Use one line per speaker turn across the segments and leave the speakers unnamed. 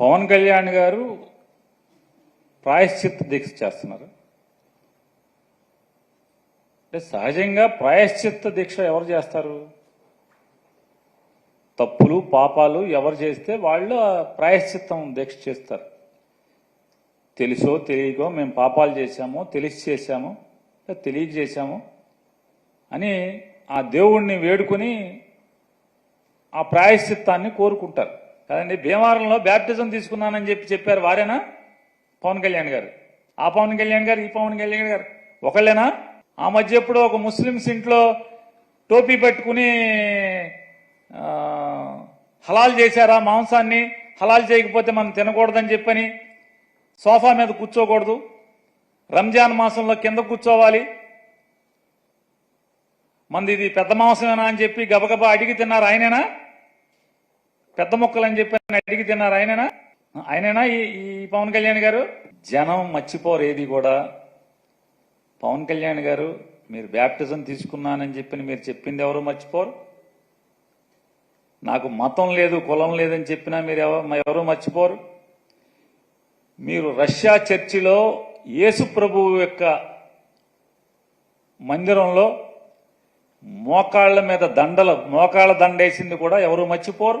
పవన్ కళ్యాణ్ గారు ప్రాయశ్చిత్త దీక్ష చేస్తున్నారు. అంటే సహజంగా ప్రాయశ్చిత్త దీక్ష ఎవరు చేస్తారు? తప్పులు పాపాలు ఎవరు చేస్తే వాళ్ళు ఆ ప్రాయశ్చిత్తం దీక్ష చేస్తారు. తెలుసో తెలియకో మేము పాపాలు చేశాము తెలిసి చేశాము తెలియజేశాము తెలియక చేశాము అని ఆ దేవుణ్ణి వేడుకొని ఆ ప్రాయశ్చిత్తాన్ని కోరుకుంటారు. కదండి భీమవరంలో బ్యాప్టిజం తీసుకున్నానని చెప్పి చెప్పారు వారేనా? పవన్ కళ్యాణ్ గారు. ఆ పవన్ కళ్యాణ్ గారు ఈ పవన్ కళ్యాణ్ గారు. ఒకళ్ళేనా? ఆ మధ్య ఎప్పుడో ఒక ముస్లిమ్స్ ఇంట్లో టోపీ పెట్టుకుని హలాల్ చేశారా మాంసాన్ని? హలాల్ చేయకపోతే మనం తినకూడదని చెప్పని సోఫా మీద కూర్చోకూడదు. రంజాన్ మాసంలో కింద కూర్చోవాలి. మంది ఇది పెద్ద మాంసమేనా అని చెప్పి గబగబా అడిగి తిన్నారు ఆయనేనా? పెద్ద మొక్కలు అని చెప్పి అడిగి తిన్నారు ఆయననా? ఆయననా ఈ ఈ పవన్ కళ్యాణ్ గారు? జనం మర్చిపోరు ఏది కూడా పవన్ కళ్యాణ్ గారు మీరు బ్యాప్టిజం తీసుకున్నానని చెప్పి మీరు చెప్పింది ఎవరు మర్చిపోరు? నాకు మతం లేదు కులం లేదని చెప్పినా మీరు ఎవరు మర్చిపోరు? మీరు రష్యా చర్చిలో యేసు ప్రభువు యొక్క మందిరంలో మోకాళ్ళ మీద దండలు మోకాళ్ళ దండేసింది కూడా ఎవరు మర్చిపోరు?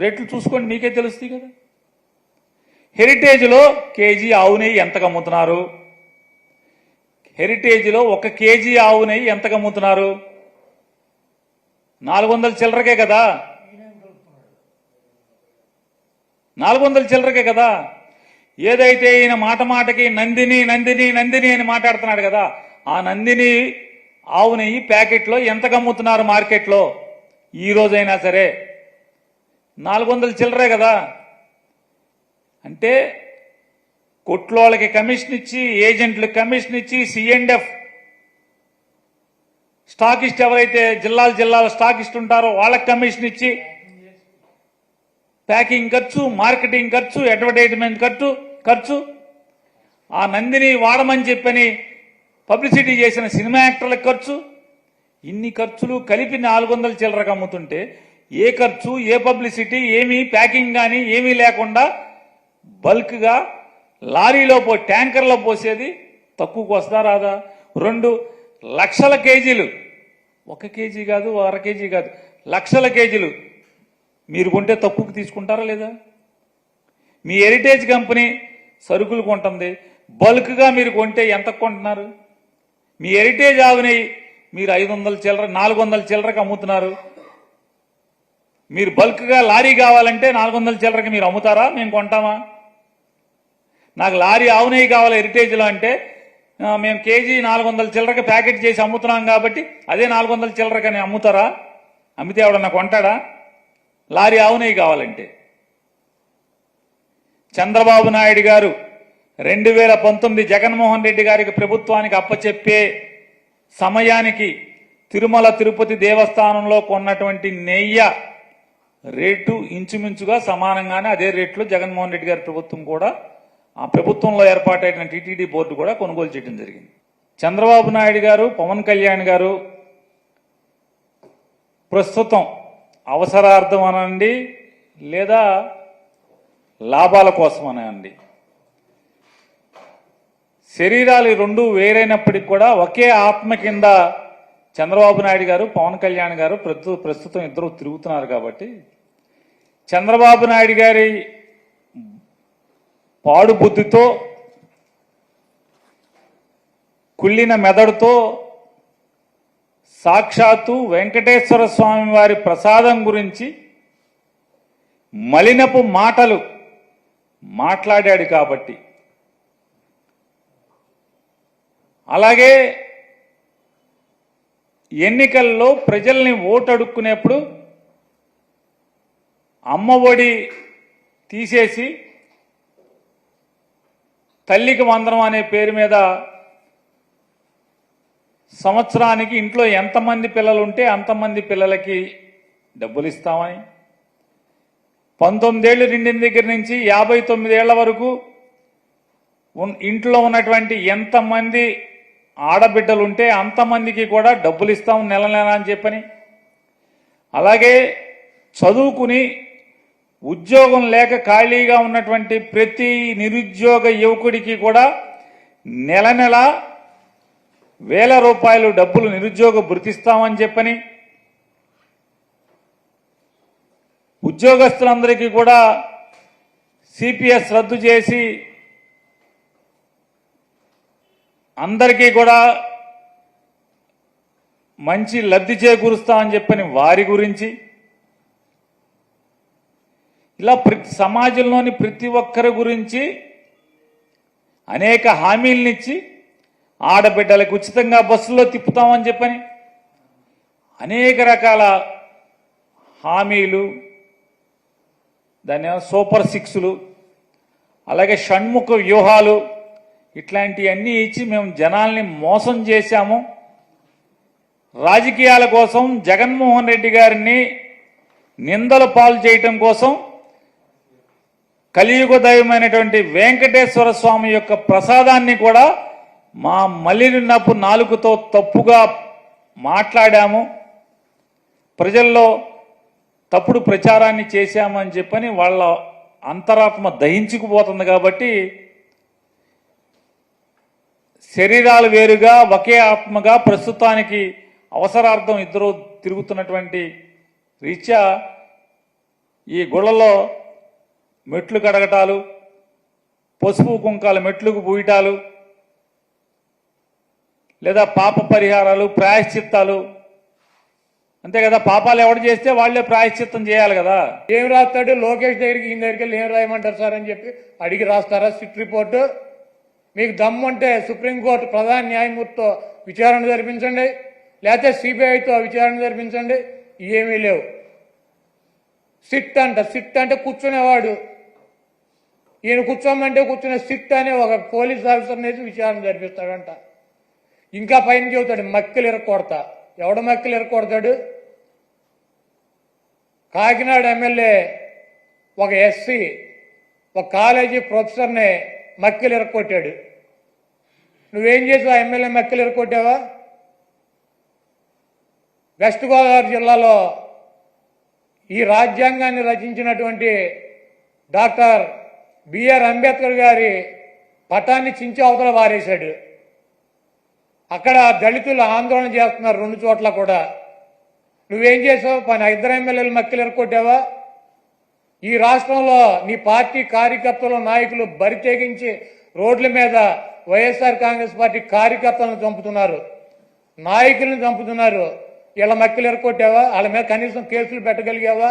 రేట్లు చూసుకోండి మీకే తెలుస్తుంది కదా. హెరిటేజ్లో కేజీ ఆవు నెయ్యి ఎంతకు అమ్ముతున్నారు? హెరిటేజ్లో ఒక కేజీ ఆవు నెయ్యి ఎంతకు అమ్ముతున్నారు? నాలుగు వందల చిల్లరకే కదా. నాలుగు వందల చిల్లరకే కదా. ఏదైతే ఈయన మాట మాటకి నందిని నందిని నందిని అని మాట్లాడుతున్నాడు కదా ఆ నందిని ఆవు నెయ్యి ప్యాకెట్లో ఎంతకు అమ్ముతున్నారు మార్కెట్లో? ఈ రోజైనా సరే నాలుగు వందల చిల్లరే కదా. అంటే కొట్లోళ్ళకి కమిషన్ ఇచ్చి ఏజెంట్లకు కమిషన్ ఇచ్చి సిఎండ్ఎఫ్ స్టాకిస్ట్ ఎవరైతే జిల్లాల జిల్లాల స్టాకిస్ట్ ఉంటారో వాళ్ళకి కమిషన్ ఇచ్చి ప్యాకింగ్ ఖర్చు మార్కెటింగ్ ఖర్చు అడ్వర్టైజ్మెంట్ ఖర్చు ఖర్చు. ఆ నందిని వాడమని చెప్పని పబ్లిసిటీ చేసిన సినిమా యాక్టర్లకు ఖర్చు. ఇన్ని ఖర్చులు కలిపి నాలుగు వందల చిల్లరకు అమ్ముతుంటే ఏ ఖర్చు ఏ పబ్లిసిటీ ఏమీ ప్యాకింగ్ కానీ ఏమీ లేకుండా బల్క్గా లారీలో పో ట్యాంకర్లో పోసేది తక్కువకు వస్తా రాదా? రెండు లక్షల కేజీలు. ఒక కేజీ కాదు అర కేజీ కాదు లక్షల కేజీలు. మీరు కొంటే తక్కువకు తీసుకుంటారా లేదా? మీ హెరిటేజ్ కంపెనీ సరుకులు కొంటుంది. బల్క్గా మీరు కొంటే ఎంత కొంటున్నారు? మీ హెరిటేజ్ ఆవుని మీరు ఐదు వందల చిల్లర నాలుగు వందల చిల్లరకు అమ్ముతున్నారు. మీరు బల్క్గా లారీ కావాలంటే నాలుగు వందల చిల్లరకి మీరు అమ్ముతారా? మేము కొంటామా? నాకు లారీ ఆవు కావాలి హెరిటేజ్లో అంటే మేము కేజీ నాలుగు వందల చిల్లరకి ప్యాకెట్ చేసి అమ్ముతున్నాం కాబట్టి అదే నాలుగు వందల చిల్లరకని అమ్ముతారా? అమ్మితే ఎవడన్నా కొంటాడా? లారీ ఆవు కావాలంటే. చంద్రబాబు నాయుడు గారు రెండు వేల పంతొమ్మిది జగన్మోహన్ రెడ్డి గారికి ప్రభుత్వానికి అప్పచెప్పే సమయానికి తిరుమల తిరుపతి దేవస్థానంలో కొన్నటువంటి నెయ్య రేటు ఇంచుమించుగా సమానంగానే అదే రేట్లో జగన్మోహన్ రెడ్డి గారి ప్రభుత్వం కూడా ఆ ప్రభుత్వంలో ఏర్పాటైన టీటీడీ బోర్డు కూడా కొనుగోలు చేయడం జరిగింది. చంద్రబాబు నాయుడు గారు పవన్ కళ్యాణ్ గారు ప్రస్తుతం అవసరార్థం అనండి లేదా లాభాల కోసం అనండి. శరీరాలు రెండు వేరైనప్పటికి కూడా ఒకే ఆత్మ కింద చంద్రబాబు నాయుడు గారు పవన్ కళ్యాణ్ గారు ప్రస్తు ప్రస్తుతం ఇద్దరు తిరుగుతున్నారు కాబట్టి చంద్రబాబు నాయుడు గారి పాడుబుద్ధితో కుళ్ళిన మెదడుతో సాక్షాత్తు వెంకటేశ్వర స్వామి వారి ప్రసాదం గురించి మలినపు మాటలు మాట్లాడాడు కాబట్టి. అలాగే ఎన్నికల్లో ప్రజల్ని ఓటడుక్కునేప్పుడు అమ్మఒడి అమ్మ ఒడి తీసేసి తల్లికి వందనం అనే పేరు మీద సంవత్సరానికి ఇంట్లో ఎంతమంది పిల్లలు ఉంటే అంతమంది పిల్లలకి డబ్బులు ఇస్తామని పంతొమ్మిదేళ్ళు నిండిన దగ్గర నుంచి యాభై తొమ్మిదేళ్ళ వరకు ఇంట్లో ఉన్నటువంటి ఎంతమంది ఆడబిడ్డలు ఉంటే అంతమందికి కూడా డబ్బులు ఇస్తాం నెల నెల అని చెప్పని. అలాగే చదువుకుని ఉద్యోగం లేక ఖాళీగా ఉన్నటువంటి ప్రతి నిరుద్యోగ యువకుడికి కూడా నెల నెల వేల రూపాయలు డబ్బులు నిరుద్యోగ భృతిస్తామని చెప్పని ఉద్యోగస్తులందరికీ కూడా సిపిఎస్ రద్దు చేసి అందరికీ కూడా మంచి లబ్ధి చేకూరుస్తామని చెప్పని వారి గురించి ఇలా ప్రతి సమాజంలోని ప్రతి ఒక్కరి గురించి అనేక హామీలనిచ్చి ఆడబిడ్డలకు ఉచితంగా బస్సులో తిప్పుతామని చెప్పని అనేక రకాల హామీలు దాని సూపర్ సిక్స్లు అలాగే షణ్ముఖ వ్యూహాలు ఇట్లాంటివన్నీ ఇచ్చి మేము జనాల్ని మోసం చేశాము. రాజకీయాల కోసం జగన్మోహన్ రెడ్డి గారిని నిందల పాలు చేయటం కోసం కలియుగ దైవమైనటువంటి వెంకటేశ్వర స్వామి యొక్క ప్రసాదాన్ని కూడా మా మలినపు నాలుగుతో తప్పుగా మాట్లాడాము. ప్రజల్లో తప్పుడు ప్రచారాన్ని చేశామని చెప్పని వాళ్ళ అంతరాత్మ దహించుకుపోతుంది కాబట్టి శరీరాలు వేరుగా ఒకే ఆత్మగా ప్రస్తుతానికి అవసరార్థం ఇద్దరు తిరుగుతున్నటువంటి రీత్యా ఈ గుళ్ళలో మెట్లు కడగటాలు పసుపు కుంకాలు మెట్లుకు పూయటాలు లేదా పాప పరిహారాలు ప్రాయశ్చిత్తాలు. అంతే కదా పాపాలు ఎవడు చేస్తే వాళ్ళే ప్రాయశ్చిత్తం చేయాలి కదా.
ఏం రాస్తాడు? లోకేష్ దగ్గరికి ఈయన దగ్గరికి వెళ్ళి ఏం రాయమంటారు సార్ అని చెప్పి అడిగి రాస్తారా సిట్ రిపోర్టు? మీకు దమ్ము ఉంటే సుప్రీంకోర్టు ప్రధాన న్యాయమూర్తితో విచారణ జరిపించండి. లేకపోతే సిబిఐతో విచారణ జరిపించండి. ఏమీ లేవు. సిట్ అంట సిట్ అంటే కూర్చునేవాడు. ఈయన కూర్చోమంటే కూర్చునే సిట్ అనే ఒక పోలీస్ ఆఫీసర్ వేసి విచారణ జరిపిస్తాడంట. ఇంకా పైన చెబుతాడు మక్కలు ఇరక్కొడతా. ఎవడ మక్కలు ఇరక్కొడతాడు? కాకినాడ ఎమ్మెల్యే ఒక ఎస్సీ ఒక కాలేజీ ప్రొఫెసర్ని మక్కలు ఇరక్కొట్టాడు. నువ్వేం చేసావు? ఆ ఎమ్మెల్యే మక్కలు ఇరక్కొట్టావా? వెస్ట్ గోదావరి జిల్లాలో ఈ రాజ్యాంగాన్ని రచించినటువంటి డాక్టర్ బిఆర్ అంబేద్కర్ గారి పటాన్ని చించి అవతల వారేశాడు. అక్కడ దళితులు ఆందోళన చేస్తున్నారు రెండు చోట్ల కూడా. నువ్వేం చేసావు? పని ఇద్దరు ఎమ్మెల్యేలు మక్కలు ఎరకొట్టావా ఈ రాష్ట్రంలో నీ పార్టీ కార్యకర్తలు నాయకులు బరితెగించి రోడ్ల మీద వైఎస్ఆర్ కాంగ్రెస్ పార్టీ కార్యకర్తలను చంపుతున్నారు. నాయకులను చంపుతున్నారు. ఇలా మక్కలు ఎరకొట్టావా వాళ్ళ మీద కనీసం కేసులు పెట్టగలిగావా?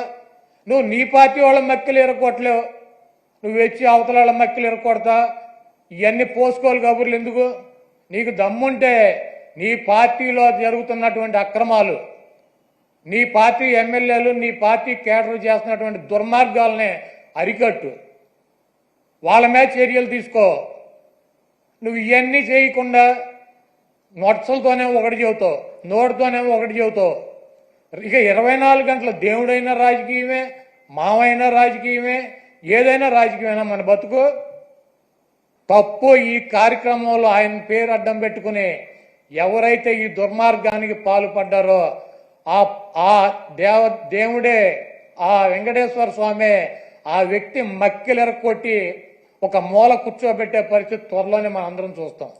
నువ్వు నీ పార్టీ వాళ్ళ మక్కలు ఎరకొట్టలేవు నువ్వు వచ్చి అవతల మక్కిలు మక్కలు ఇవన్నీ పోసుకోవాలి కబుర్లు ఎందుకు? నీకు దమ్ముంటే నీ పార్టీలో జరుగుతున్నటువంటి అక్రమాలు నీ పార్టీ ఎమ్మెల్యేలు నీ పార్టీ కేడర్ చేస్తున్నటువంటి దుర్మార్గాలనే అరికట్టు. వాళ్ళ మీద చర్యలు తీసుకో. నువ్వు ఇవన్నీ చేయకుండా నొట్సలతోనే ఒకటి చెబుతావు నోటితోనే ఒకటి చెబుతావు. ఇక ఇరవై నాలుగు గంటల దేవుడైన రాజకీయమే మావైనా రాజకీయమే ఏదైనా రాజకీయమైనా మన బతుకు తప్పు ఈ కార్యక్రమంలో ఆయన పేరు అడ్డం పెట్టుకుని ఎవరైతే ఈ దుర్మార్గానికి పాల్పడ్డారో ఆ ఆ దేవ దేవుడే ఆ వెంకటేశ్వర స్వామి ఆ వ్యక్తి మక్కిలెరకొట్టి ఒక మూల కూర్చోబెట్టే పరిస్థితి త్వరలోనే మనం అందరం చూస్తాం.